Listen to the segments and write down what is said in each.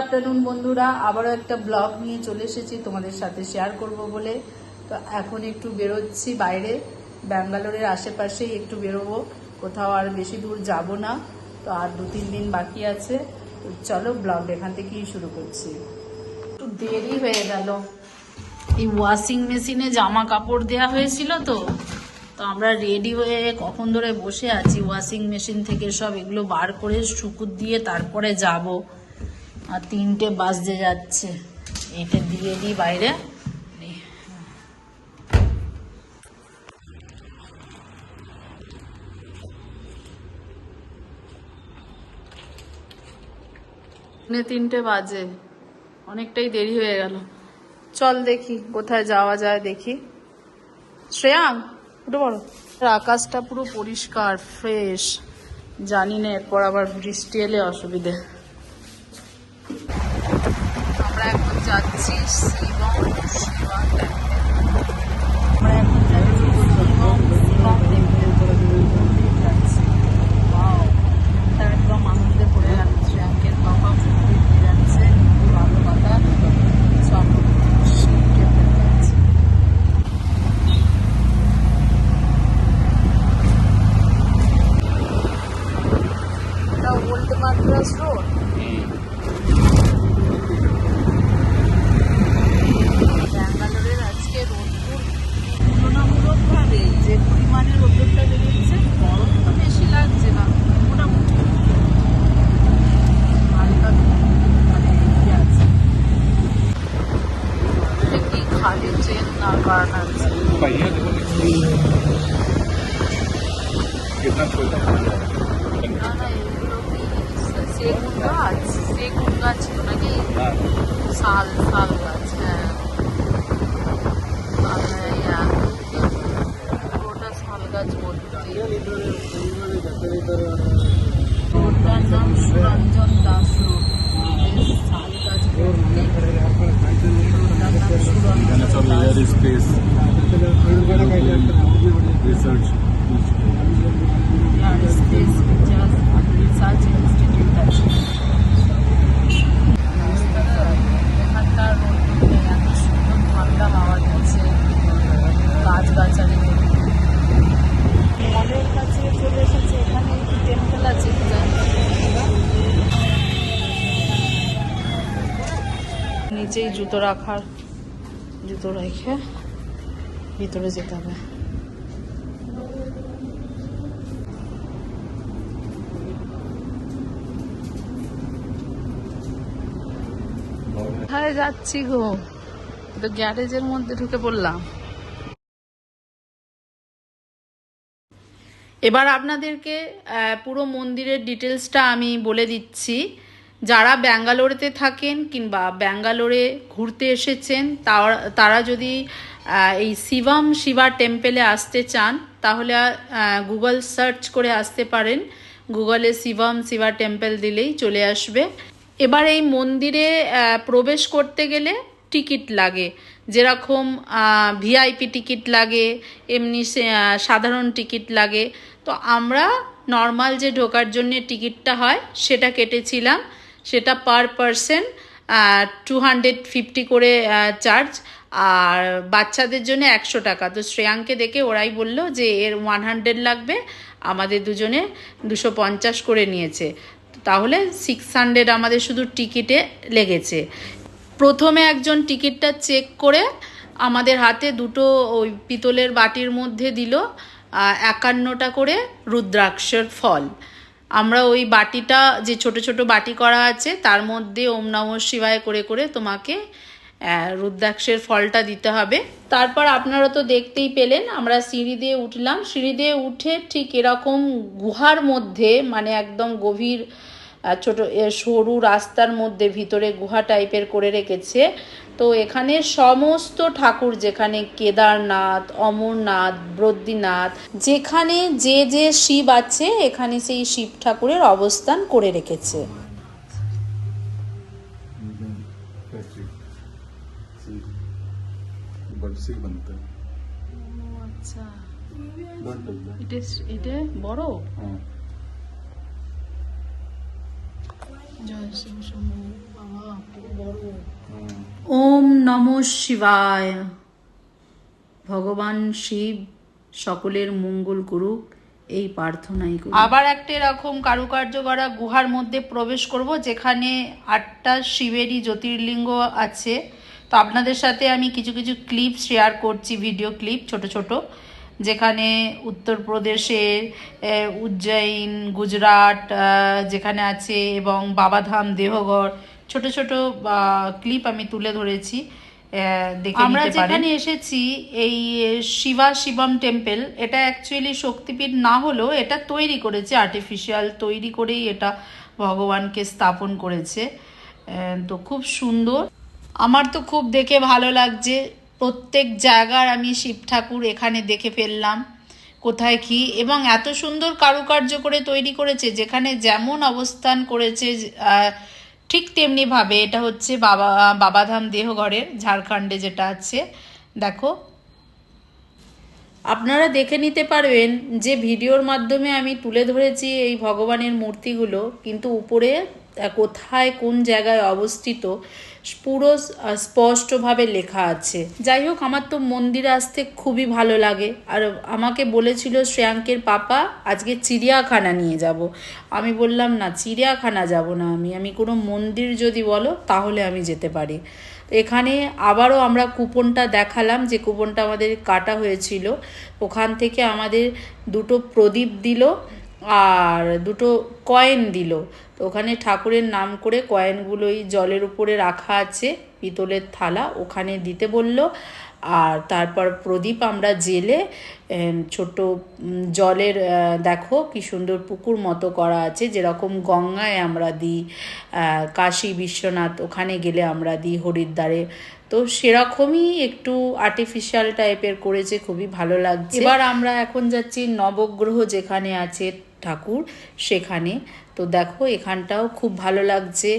Afternoon বন্ধুরা, আবারও একটা ব্লগ নিয়ে চলে এসেছি তোমাদের সাথে শেয়ার করব বলে। তো এখন একটু বেরোচ্ছি বাইরে, ব্যাঙ্গালোরের আশেপাশেই একটু বেরোবো। কোথাও আর বেশি দূর যাব না, তো আর দু তিন দিন বাকি আছে। তো চলো ব্লগ এখান থেকেই শুরু করছি। একটু দেরি হয়ে গেল। এই ওয়াশিং মেশিনে জামা কাপড় দেওয়া হয়েছিল তো তো আমরা রেডি হয়ে কখন ধরে বসে আছি। ওয়াশিং মেশিন থেকে সব এগুলো বার করে শুকুর দিয়ে তারপরে যাব। আর তিনটে বাজতে যাচ্ছে। এটা দিয়ে দিই বাইরে। তিনটে বাজে। অনেকটাই দেরি হয়ে গেল। চল দেখি কোথায় যাওয়া যায় দেখি। শ্রেয়াং উঠে বড় আকাশটা পুরো পরিষ্কার ফ্রেশ। জানি না এরপর আবার বৃষ্টি এলে অসুবিধে। এখন যাচ্ছি শিবম শিবা temple। আমরা এখন যাচ্ছি শিবম শিবম temple যাচ্ছি। Wow! এটা একদম আনন্দে পড়ে গেল শ্রেয়াঙ্কের বাবা ঘুরতে নিয়ে যাচ্ছে ভালো কথা সব শিব temple যাচ্ছি। এটা ওল্ড মাদ্রাস রোড ব্যাঙ্গালোরের আজকে রোদ্দুর তুলনামূলকভাবে যে পরিমাণে রোদ্দুরটা বেরিয়েছে গরম তো বেশি লাগছে না মোটামুটি। হালকা মানে ইয়ে কি খালি ট্রেন না কারণ না এগুলো সেগুন গাছ? সেগুন গাছ ছিল নাকি শাল শাল গাছ হ্যাঁ। ওটার নাম সুরঞ্জন দাস রোড শালগাছ রিসার্চ ইনস্টিটিউট আছে গাছগাছালি মলের কাছে চলে এসেছে এখানে একটি টেম্পল আছে নিচেই জুতো রাখার জুতো রেখে ভিতরে যেতে হবে। কোথায় যাচ্ছি গো? তো গ্যারেজের মধ্যে ঢুকে পড়লাম। এবার আপনাদেরকে পুরো মন্দিরের ডিটেলসটা আমি বলে দিচ্ছি। যারা ব্যাঙ্গালোরেতে থাকেন কিংবা ব্যাঙ্গালোরে ঘুরতে এসেছেন তারা- যদি এই শিবম শিবা টেম্পেলে আসতে চান, তাহলে গুগল সার্চ করে আসতে পারেন। গুগলে শিবম শিবা টেম্পেল দিলেই চলে আসবে। এবার এই মন্দিরে প্রবেশ করতে গেলে টিকিট লাগে। যেরকম ভিআইপি টিকিট লাগে, এমনি সাধারণ টিকিট লাগে। তো আমরা নর্মাল যে ঢোকার জন্য টিকিটটা হয়, সেটা কেটেছিলাম। সেটা per person two hundred fifty করে চার্জ। আর বাচ্চাদের জন্য একশো টাকা। তো শ্রেয়াঙ্কে দেখে ওরাই বলল যে, এর ওয়ান হান্ড্রেড লাগবে। আমাদের দুজনে দুশো পঞ্চাশ করে নিয়েছে। তাহলে সিক্স হান্ড্রেড আমাদের শুধু টিকিটে লেগেছে। প্রথমে একজন টিকিটটা চেক করে আমাদের হাতে দুটো ওই পিতলের বাটির মধ্যে দিল একান্নটা করে রুদ্রাক্ষের ফল। আমরা ওই বাটিটা, যে ছোট ছোট বাটি করা আছে, তার মধ্যে ওম নম শিবায় করে করে তোমাকে রুদ্রাক্ষের ফলটা দিতে হবে। তারপর আপনারা তো দেখতেই পেলেন, আমরা সিঁড়ি দিয়ে উঠলাম। সিঁড়ি দিয়ে উঠে ঠিক এরকম গুহার মধ্যে মানে একদম গভীর ছোট সরু রাস্তার মধ্যে ভিতরে গুহা টাইপের করে রেখেছে। তো এখানে সমস্ত ঠাকুর যেখানে কেদারনাথ অমরনাথ বদ্রীনাথ যেখানে যে যে শিব আছে এখানে সেই শিব ঠাকুরের অবস্থান করে রেখেছে। আচ্ছা। বড়? হ্যাঁ। বাবা নম শিবায়। ভগবান শিব সকলের মঙ্গল করুক, এই প্রার্থনাই করি। আবার একটা এরকম কারুকার্য করা গুহার মধ্যে প্রবেশ করব, যেখানে আটটা শিবেরই জ্যোতির্লিঙ্গ আছে। তো আপনাদের সাথে আমি কিছু কিছু ক্লিপ শেয়ার করছি ভিডিও ক্লিপ ছোট ছোট। যেখানে উত্তরপ্রদেশের উজ্জয়িন গুজরাট যেখানে আছে এবং বাবাধাম দেহগড় ছোট ছোট ক্লিপ আমি তুলে ধরেছি আমরা যেখানে এসেছি এই শিবা শিবম টেম্পল এটা অ্যাকচুয়ালি শক্তিপীঠ না হলেও এটা তৈরি করেছে আর্টিফিশিয়াল তৈরি করেই এটা ভগবানকে স্থাপন করেছে। তো খুব সুন্দর। আমার তো খুব দেখে ভালো লাগছে। প্রত্যেক জায়গার আমি শিব ঠাকুর এখানে দেখে ফেললাম। কোথায় কি? এবং এত সুন্দর কারুকার্য করে তৈরি করেছে, যেখানে যেমন অবস্থান করেছে ঠিক তেমনি ভাবে। এটা হচ্ছে বাবা, বাবাধাম দেহঘরের, ঝাড়খণ্ডে যেটা আছে। দেখো। আপনারা দেখে নিতে পারবেন যে ভিডিওর মাধ্যমে আমি তুলে ধরেছি এই ভগবানের মূর্তিগুলো, কিন্তু উপরে কোথায়, কোন জায়গায় অবস্থিত পুরো স্পষ্টভাবে লেখা আছে। যাই হোক, আমার তো মন্দিরে আসতে খুবই ভালো লাগে। আর আমাকে বলেছিল শ্রেয়াঙ্কের পাপা, আজকে চিড়িয়াখানা নিয়ে যাব। আমি বললাম, না, চিড়িয়াখানা যাব না আমি। আমি কোনো মন্দির যদি বলো, তাহলে আমি যেতে পারি। এখানে আবারও আমরা কুপনটা দেখালাম, যে কুপনটা আমাদের কাটা হয়েছিল। ওখান থেকে আমাদের দুটো প্রদীপ দিল। আর দুটো কয়েন দিল। তো ওখানে ঠাকুরের নাম করে কয়েনগুলোই জলের উপরে রাখা আছে, পিতলের থালা ওখানে দিতে বলল। আর তারপর প্রদীপ আমরা জেলে ছোট জলের দেখো কি সুন্দর পুকুর মতো করা আছে, যেরকম গঙ্গায় আমরা দিই কাশী, বিশ্বনাথ, ওখানে গেলে আমরা দিই হরিদ্বারে। তো সেরকমই একটু আর্টিফিশিয়াল টাইপের করেছে, খুবই ভালো লাগছে। এবার আমরা এখন যাচ্ছি নবগ্রহ যেখানে আছে ঠাকুর সেখানে। তো দেখো এখানটাও খুব ভালো লাগছে।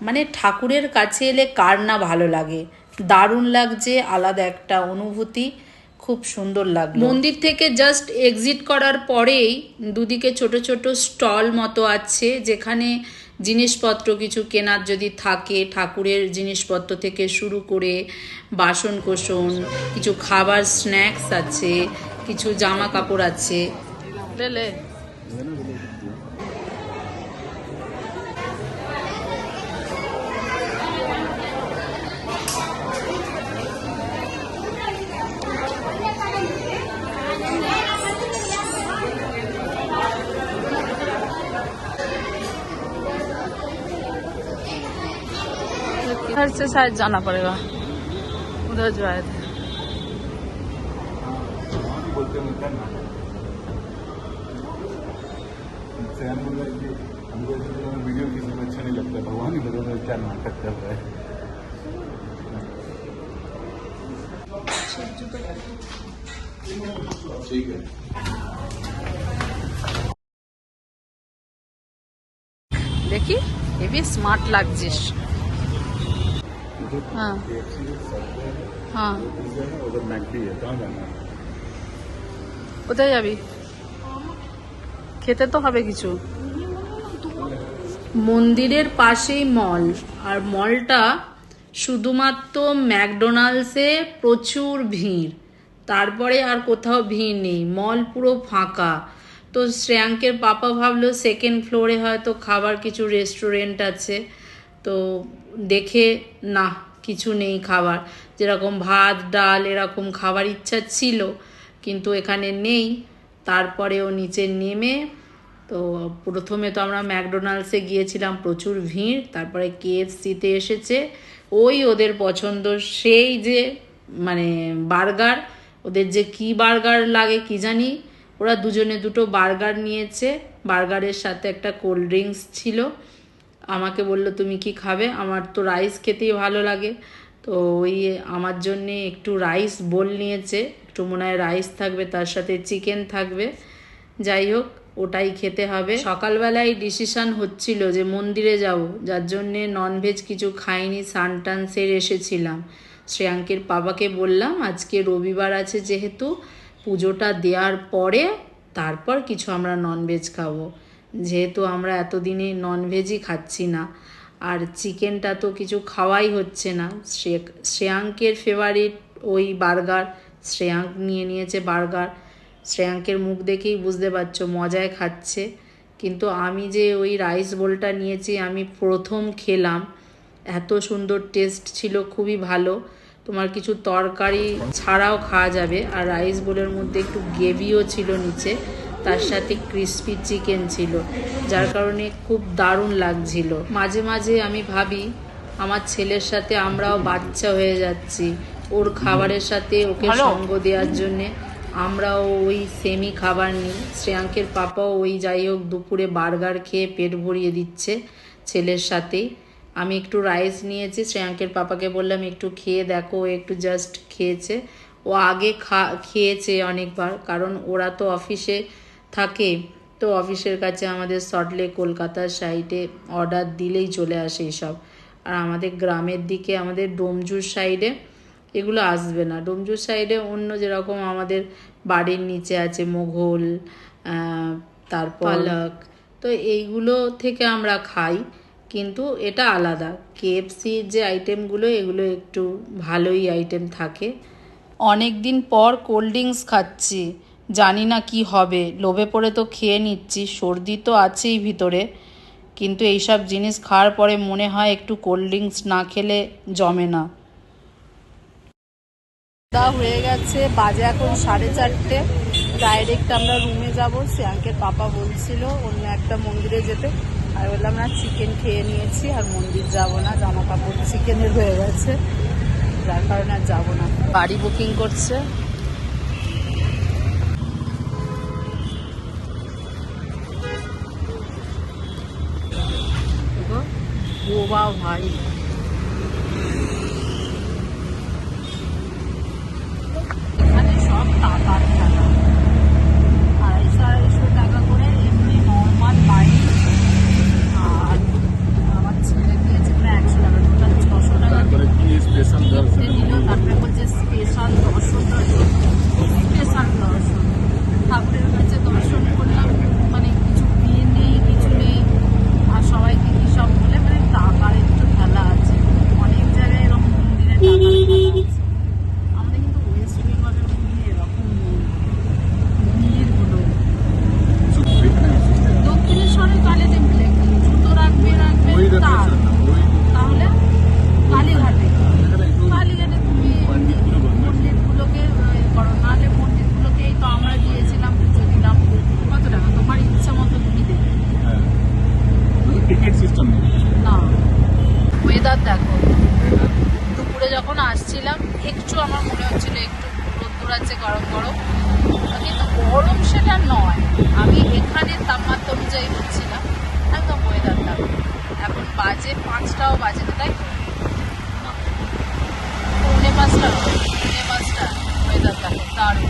মানে ঠাকুরের কাছে এলে কার না ভালো লাগে? দারুণ লাগছে আলাদা একটা অনুভূতি। খুব সুন্দর লাগল। মন্দির থেকে জাস্ট এক্সিট করার পরেই দুদিকে ছোট ছোট স্টল মতো আছে যেখানে জিনিসপত্র কিছু কেনার যদি থাকে ঠাকুরের জিনিসপত্র থেকে শুরু করে বাসন কোসন কিছু খাবার স্ন্যাক্স আছে কিছু জামা কাপড় আছে। इधर से शायद जाना पड़ेगा। उधर जो आए थे बोलते हैं क्या नाटक सैम बोल रहा है कि हमको ऐसे फिल्मों में वीडियो किसी को अच्छा नहीं लगता भगवान ही बता रहे क्या नाटक कर रहा है ठीक है দেখি হেবি স্মার্ট লাগছিস हाँ हाँ उधर मैकडी है कहाँ जाना है কোথায় যাবি খেতে তো হবে কিছু। মন্দিরের পাশেই মল। আর মলটা শুধুমাত্র ম্যাকডোনাল্ডসে প্রচুর ভিড়। তারপরে আর কোথাও ভিড় নেই। মল পুরো ফাঁকা। তো শ্রেয়াঙ্কের পাপা ভাবলো সেকেন্ড ফ্লোরে হয়তো খাবার কিছু রেস্টুরেন্ট আছে। তো দেখে, না, কিছু নেই খাবার। যেরকম ভাত, ডাল, এরকম খাবার ইচ্ছা ছিল, কিন্তু এখানে নেই। তারপরেও নিচে নেমে তো প্রথমে তো আমরা ম্যাকডোনাল্ডসে গিয়েছিলাম, প্রচুর ভিড়, তারপরে কেএফসিতে এসেছে। ওই ওদের পছন্দ, সেই যে মানে বার্গার, ওদের যে কি বার্গার লাগে কি জানি, ওরা দুজনে দুটো বার্গার নিয়েছে। বার্গারের সাথে একটা কোল্ড ড্রিঙ্কস ছিল। আমাকে বলল, তুমি কি খাবে? আমার তো রাইস খেতেই ভালো লাগে। তো ওই আমার জন্যে একটু রাইস বোল নিয়েছে। একটু মনে হয় রাইস থাকবে, তার সাথে চিকেন থাকবে। যাই হোক, ওটাই খেতে হবে। সকালবেলায় ডিসিশন হচ্ছিল যে মন্দিরে যাব, যার জন্যে ননভেজ কিছু খাইনি সানটান সেরে এসেছিলাম। শ্রেয়াঙ্কের বাবাকে বললাম, আজকে রবিবার আছে যেহেতু, পুজোটা দেওয়ার পরে তারপর কিছু আমরা ননভেজ খাব। যেহেতু আমরা এতদিনে ননভেজই খাচ্ছি না, আর চিকেনটা তো কিছু খাওয়াই হচ্ছে না। শ্রে- শ্রেয়াঙ্কের ফেভারিট ওই বার্গার শ্রেয়াঙ্ক নিয়ে নিয়েছে বার্গার। শ্রেয়াঙ্কের মুখ দেখেই বুঝতে পারছ, মজায় খাচ্ছে। কিন্তু আমি যে ওই রাইস বোলটা নিয়েছি, আমি প্রথম খেলাম। এত সুন্দর টেস্ট ছিল, খুবই ভালো। তোমার কিছু তরকারি ছাড়াও খাওয়া যাবে। আর রাইস বোলের মধ্যে একটু গ্রেভিও ছিল নিচে, তার সাথে ক্রিস্পি চিকেন ছিল, যার কারণে খুব দারুণ লাগছিল। মাঝে মাঝে আমি ভাবি, আমার ছেলের সাথে আমরাও বাচ্চা হয়ে যাচ্ছি। ওর খাবারের সাথে ওকে সঙ্গ দেওয়ার জন্যে। আমরাও ওই সেমি খাবার নিই। শ্রেয়াঙ্কের পাপাও ওই যাই হোক দুপুরে বার্গার খেয়ে পেট ভরিয়ে দিচ্ছে ছেলের সাথেই। আমি একটু রাইস নিয়েছি শ্রেয়াঙ্কের পাপাকে বললাম একটু খেয়ে দেখো ও একটু জাস্ট খেয়েছে। ও আগে খা খেয়েছে অনেকবার কারণ ওরা তো অফিসে থাকে। তো অফিসের কাছে আমাদের সটলে কলকাতার সাইডে অর্ডার দিলেই চলে আসে এইসব আর আমাদের গ্রামের দিকে আমাদের ডোমজুর সাইডে এগুলো আসবে না। ডোমজুর সাইডে অন্য যেরকম আমাদের বাড়ির নিচে আছে মোঘল তারপর পালক। তো এইগুলো থেকে আমরা খাই কিন্তু এটা আলাদা। কেএফসির যে আইটেমগুলো এগুলো একটু ভালোই আইটেম থাকে। অনেক দিন পর কোল্ড ড্রিঙ্কস খাচ্ছি জানি না কি হবে। লোভে পড়ে তো খেয়ে নিচ্ছি সর্দি তো আছেই ভিতরে। কিন্তু এইসব জিনিস খাওয়ার পরে মনে হয় একটু কোল্ড ড্রিঙ্কস না খেলে জমে না। দা হয়ে গেছে বাজে এখন সাড়ে চারটে। ডাইরেক্ট আমরা রুমে যাব শ্রেয়াঙ্কের পাপা বলছিল অন্য একটা মন্দিরে যেতে। আর বললাম না চিকেন খেয়ে নিয়েছি আর মন্দির যাব না জামা কাপড় চিকেনের হয়ে গেছে। যার কারণে আর যাব না। গাড়ি বুকিং করছে। দেখো, বোবা ভাই এখানে সব টাকার খেলা আড়াইশো আড়াইশো টাকা করে এমনি নর্মাল বাড়ি আর আমার ছেলে দিয়েছে প্রায় একশো টাকা টোটাল ছশো টাকা তারপরে কি স্পেশাল দেখতে নিল তারপরে বলছে স্পেশাল দর্শন দর্শন স্পেশাল দর্শন ঠাকুরের কাছে দর্শন করলাম মানে কিছু বিয়ে নেই কিছু নেই আর সবাইকে কি সব বলে মানে টাকার একটু খেলা আছে অনেক জায়গায় এরকম মন্দিরে টাকার খেলা আছে আমাদের কিন্তু ওয়েস্ট বেঙ্গলের মন্দিরে এরকম নেই মন্দিরগুলো দক্ষিণেশ্বরে কালী টেম্পলে কি জুতো রাখবে রাখবে ওই তার দেখো ওই তাহলে কালীঘাটে এখানে একটু কালীঘাটে তুমি মন্দিরগুলো বন্ধ আছে। মন্দিরগুলোকে এ করো নাহলে মন্দিরগুলোকেই তো আমরা দিয়েছিলাম পুজো দিলাম কত টাকা তোমার ইচ্ছা মতো তুমি দেবে হ্যাঁ টিকিট সিস্টেম নেই না ওয়েদার দেখো দুপুরে যখন আসছিলাম একটু আমার মনে হচ্ছিল একটু রোদ্দুর আছে গরম গরম কিন্তু গরম সেটা নয় আমি এখানে তাপমাত্রা অনুযায়ী বলছিলাম একদম ওয়েদার দেখো এখন বাজে পাঁচটাও বাজে না, তাই? তো? পৌনে পাঁচটা পৌনে পাঁচটা। ওয়েদার দেখো দারুণ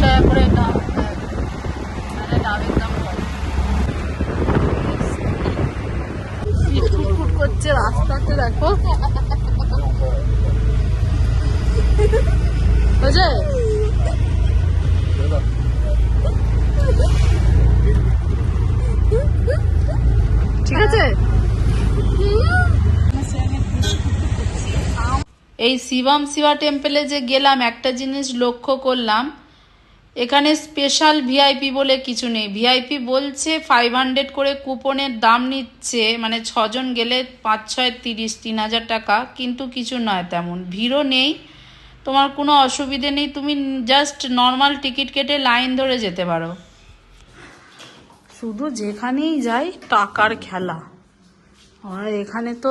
টাকা করে দাম দেয়। মানে দামের দাম কম ফুটফুট করছে রাস্তাতে দেখো এই শিবম শিবা টেম্পলে যে গেলাম, একটা জিনিস লক্ষ্য করলাম, এখানে স্পেশাল ভিআইপি বলে কিছু নেই। ভিআইপি বলছে ফাইভ হান্ড্রেড করে কুপনের দাম নিচ্ছে মানে ছজন গেলে পাঁচ, ছয়, তিরিশ, তিন হাজার টাকা, কিন্তু কিছু নয় তেমন। ভিড়ও নেই। তোমার কোনো অসুবিধে নেই, তুমি জাস্ট নর্মাল টিকিট কেটে লাইন ধরে যেতে পারো। শুধু যেখানেই যাই, টাকার খেলা। আর এখানে তো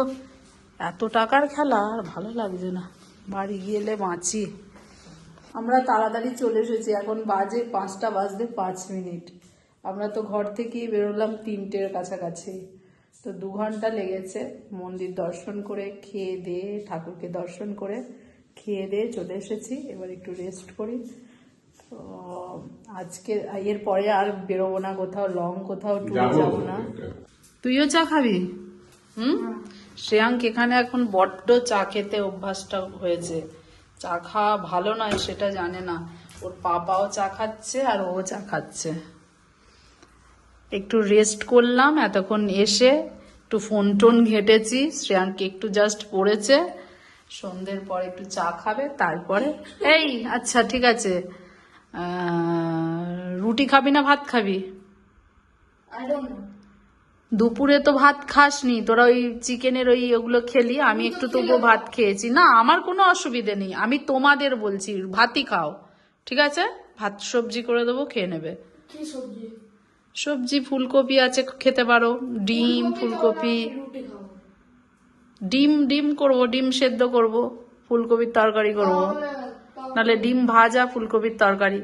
এত টাকার খেলা, আর ভালো লাগছে না। বাড়ি গেলে বাঁচি। আমরা তাড়াতাড়ি চলে এসেছি, এখন বাজে পাঁচটা বাজতে পাঁচ মিনিট। আমরা তো ঘর থেকেই বেরোলাম তিনটের কাছাকাছি। তো দু ঘণ্টা লেগেছে মন্দির দর্শন করে, খেয়ে দিয়ে ঠাকুরকে দর্শন করে। খেয়ে দিয়ে চলে এসেছি এবার একটু রেস্ট করি। তো আজকে এর পরে আর বেরোবো না কোথাও লং কোথাও ট্যুরে যাব না। তুইও চা খাবি? হুম? শ্রেয়াঙ্ক এখানে এখন বড্ড চা খেতে অভ্যাসটা হয়েছে। চা খাওয়া ভালো নয় সেটা জানে না। ওর পাপাও চা খাচ্ছে আর ও চা খাচ্ছে। একটু রেস্ট করলাম এতক্ষণ এসে একটু ফোন টোন ঘেটেছি। শ্রেয়াঙ্ক একটু জাস্ট পড়েছে। সন্ধ্যের পর একটু চা খাবে তারপরে এই আচ্ছা ঠিক আছে। রুটি খাবি না ভাত খাবি? দুপুরে তো ভাত খাসনি তোরা ওই চিকেনের ওই ওগুলো খেলি আমি একটু তবুও ভাত খেয়েছি। না আমার কোনো অসুবিধে নেই আমি তোমাদের বলছি ভাতই খাও। ঠিক আছে? ভাত সবজি করে দেবো খেয়ে নেবে। সবজি? ফুলকপি আছে খেতে পারো। ডিম ফুলকপি ডিম ডিম করব, ডিম সেদ্ধ করব, ফুলকপির তরকারি করব। নাহলে ডিম ভাজা, ফুলকপির তরকারি।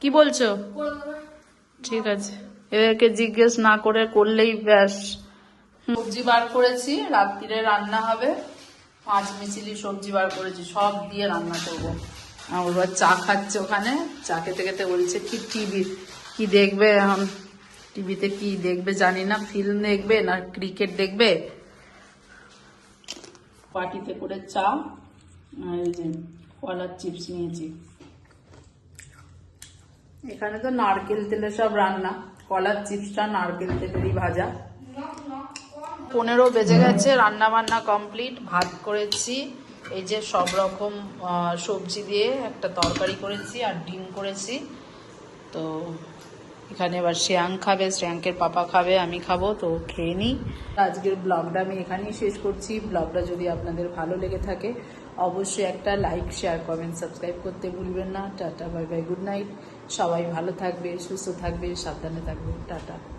কি বলছো? ঠিক আছে। এদেরকে জিজ্ঞেস না করে করলেই ব্যাস। সবজি বার করেছি, রাত্রিরে রান্না হবে। পাঁচ মিছিলি সবজি বার করেছি, সব দিয়ে রান্না করব। আর ওরা চা খাচ্ছে ওখানে। চা খেতে খেতে বলছে, কি টিভি কি দেখবে এখন? টিভিতে কি দেখবে? জানি না। ফিল্ম দেখবে না? ক্রিকেট দেখবে? পার্টিতে করে চা আর এই যে কলার চিপস নিয়েছি। এখানে তো নারকেল তেলে সব রান্না। কলার চিপসটা নারকেল তেলেরই ভাজা। পনেরো বেজে গেছে রান্না বান্না কমপ্লিট। ভাত করেছি। এই যে সব রকম সবজি দিয়ে একটা তরকারি করেছি আর ডিম করেছি। তো এখানে এবার শ্রেয়াং খাবে শ্রেয়াঙ্কের পাপা খাবে, আমি খাব, তো খেয়ে নিই। আজকের ব্লগটা আমি এখানেই শেষ করছি। ব্লগটা যদি আপনাদের ভালো লেগে থাকে, অবশ্যই একটা লাইক, শেয়ার, কমেন্ট, সাবস্ক্রাইব করতে ভুলবেন না। Tata, bye bye, good night. সবাই ভালো থাকবে, সুস্থ থাকবে, সাবধানে থাকবে। টাটা।